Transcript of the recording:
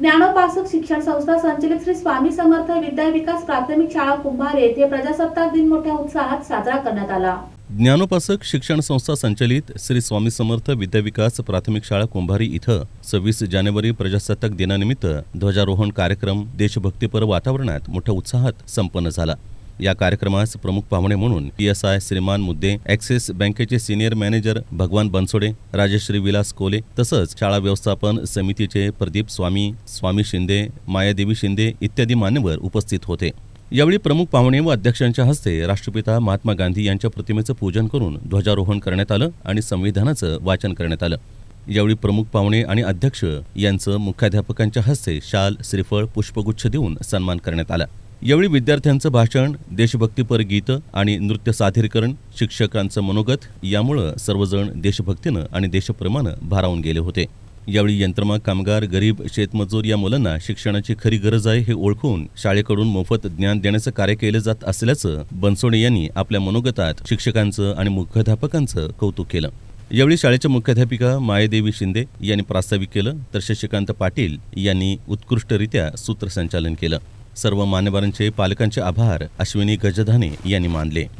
ज्ञानोपासक शिक्षण संस्था संचलित श्री स्वामी समर्थ विद्या विकास प्राथमिक शाळा कुंभार येथे प्रजासत्ताक दिन मोठ्या उत्साहात साजरा करण्यात आला. ज्ञानोपासक शिक्षण संस्था संचलित श्री स्वामी समर्थ विद्याविकास प्राथमिक शाळा कुंभारी इथं सव्वीस जानेवारी प्रजासत्ताक दिनानिमित्त ध्वजारोहण कार्यक्रम देशभक्तीपर वातावरणात मोठ्या उत्साहात संपन्न झाला. या कार्यक्रमास प्रमुख पाहुणे म्हणून पी एस आय श्रीमान मुद्दे ॲक्सिस बँकेचे सिनियर मॅनेजर भगवान बनसोडे राजश्री विलास कोले तसंच शाळा व्यवस्थापन समितीचे प्रदीप स्वामी स्वामी शिंदे मायादेवी शिंदे इत्यादी मान्यवर उपस्थित होते. यावेळी प्रमुख पाहुणे व अध्यक्षांच्या हस्ते राष्ट्रपिता महात्मा गांधी यांच्या प्रतिमेचं पूजन करून ध्वजारोहण करण्यात आलं आणि संविधानाचं वाचन करण्यात आलं. यावेळी प्रमुख पाहुणे आणि अध्यक्ष यांचं मुख्याध्यापकांच्या हस्ते शाल श्रीफळ पुष्पगुच्छ देऊन सन्मान करण्यात आला. यावेळी विद्यार्थ्यांचं भाषण देशभक्तीपर गीतं आणि नृत्य सादरीकरण शिक्षकांचं मनोगत यामुळं सर्वजण देशभक्तीनं आणि देशप्रेमानं भारावून गेले होते. यावेळी यंत्रमा कामगार गरीब शेतमजूर या मुलांना शिक्षणाची खरी गरज आहे हे ओळखून शाळेकडून मोफत ज्ञान देण्याचं कार्य केलं जात असल्याचं बनसोडे यांनी आपल्या मनोगतात शिक्षकांचं आणि मुख्याध्यापकांचं कौतुक केलं. यावेळी शाळेच्या मुख्याध्यापिका मायादेवी शिंदे यांनी प्रास्ताविक केलं तर शशिकांत पाटील यांनी उत्कृष्टरित्या सूत्रसंचालन केलं. सर्व मान्यवरांचे पालकांचे आभार अश्विनी गजधाने यांनी मानले.